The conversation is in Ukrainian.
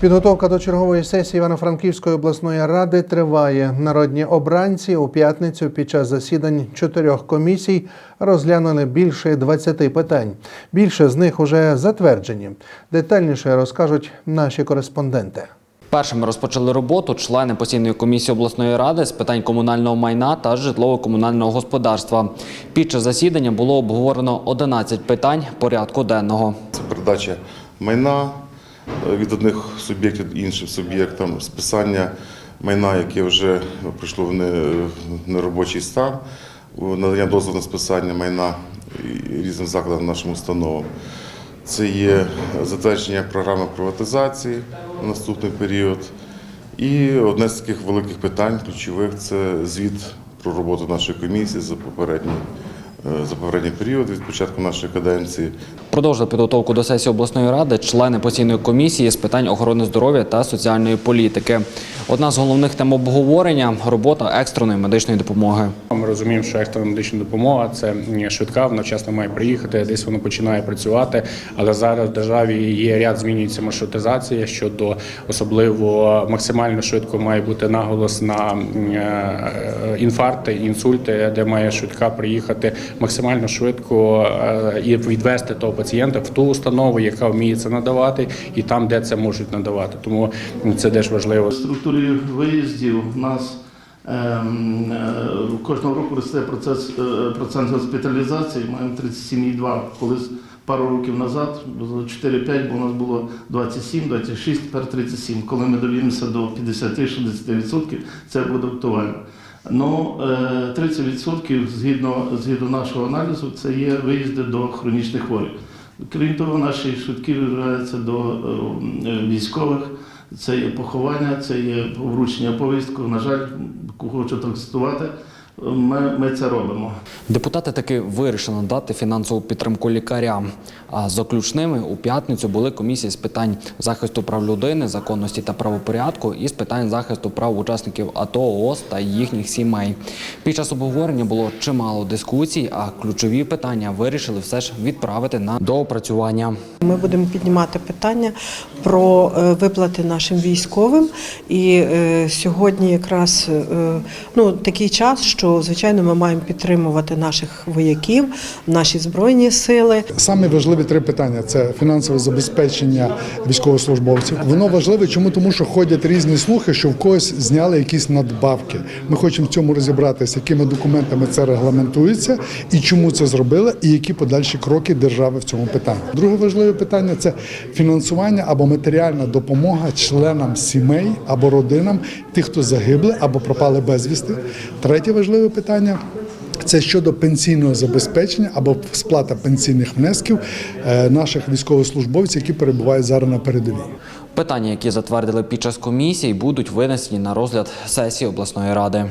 Підготовка до чергової сесії Івано-Франківської обласної ради триває. Народні обранці у п'ятницю під час засідань чотирьох комісій розглянули більше 20 питань. Більше з них уже затверджені. Детальніше розкажуть наші кореспонденти. Першими розпочали роботу члени постійної комісії обласної ради з питань комунального майна та житлово-комунального господарства. Під час засідання було обговорено 11 питань порядку денного. Це передача майна від одних суб'єктів іншим суб'єктам, списання майна, яке вже прийшло в неробочий стан, надання дозволу на списання майна різним закладам нашим установам. Це є затвердження програми приватизації на наступний період. І одне з таких великих питань, ключових, це звіт про роботу нашої комісії за попередній, за попередній період від початку нашої каденції. Продовжили підготовку до сесії обласної ради члени постійної комісії з питань охорони здоров'я та соціальної політики. Одна з головних тем обговорення робота екстреної медичної допомоги. Ми розуміємо, що екстрена медична допомога це швидка, вона вчасно має приїхати, десь воно починає працювати. Але зараз в державі є ряд змінюється маршрутизація щодо особливо максимально швидко має бути наголос на е, інфаркти, інсульти, де має швидка приїхати максимально швидко е, і відвести того пацієнта в ту установу, яка вміє це надавати, і там, де це можуть надавати. Тому це теж важливо. В структурі виїздів у нас ем, е, кожного року росте процес, е, процент госпіталізації. Маємо 37,2. Колись пару років назад, 4-5, бо у нас було 27, 26, тепер 37. Коли ми довіємося до 50-60%, це буде актуально. Ну, е, 30% згідно, згідно нашого аналізу, це є виїзди до хронічних хворих. Крім того, наші швидкі виїжджаються до е, військових. Це є поховання, це є вручення повістку. На жаль, хочу так цитувати, ми, ми це робимо. Депутати таки вирішили надати фінансову підтримку лікарям. А заключними у п'ятницю були комісії з питань захисту прав людини, законності та правопорядку і з питань захисту прав учасників АТО, ООС та їхніх сімей. Під час обговорення було чимало дискусій, а ключові питання вирішили все ж відправити на доопрацювання. Ми будемо піднімати питання про е, виплати нашим військовим. І е, сьогодні якраз е, ну, такий час, що звичайно ми маємо підтримувати наших вояків, наші збройні сили. Саме важливі три питання: це фінансове забезпечення військовослужбовців. Воно важливе, чому тому, що ходять різні слухи, що в когось зняли якісь надбавки. Ми хочемо в цьому розібратися, якими документами це регламентується, і чому це зробили, і які подальші кроки держави в цьому питанні. Друге важливе питання це фінансування або матеріальна допомога членам сімей або родинам тих, хто загибли або пропали безвісти. Третє важливе питання. Це щодо пенсійного забезпечення або сплата пенсійних внесків е, наших військовослужбовців, які перебувають зараз на передовій. Питання, які затвердили під час комісії, будуть винесені на розгляд сесії обласної ради.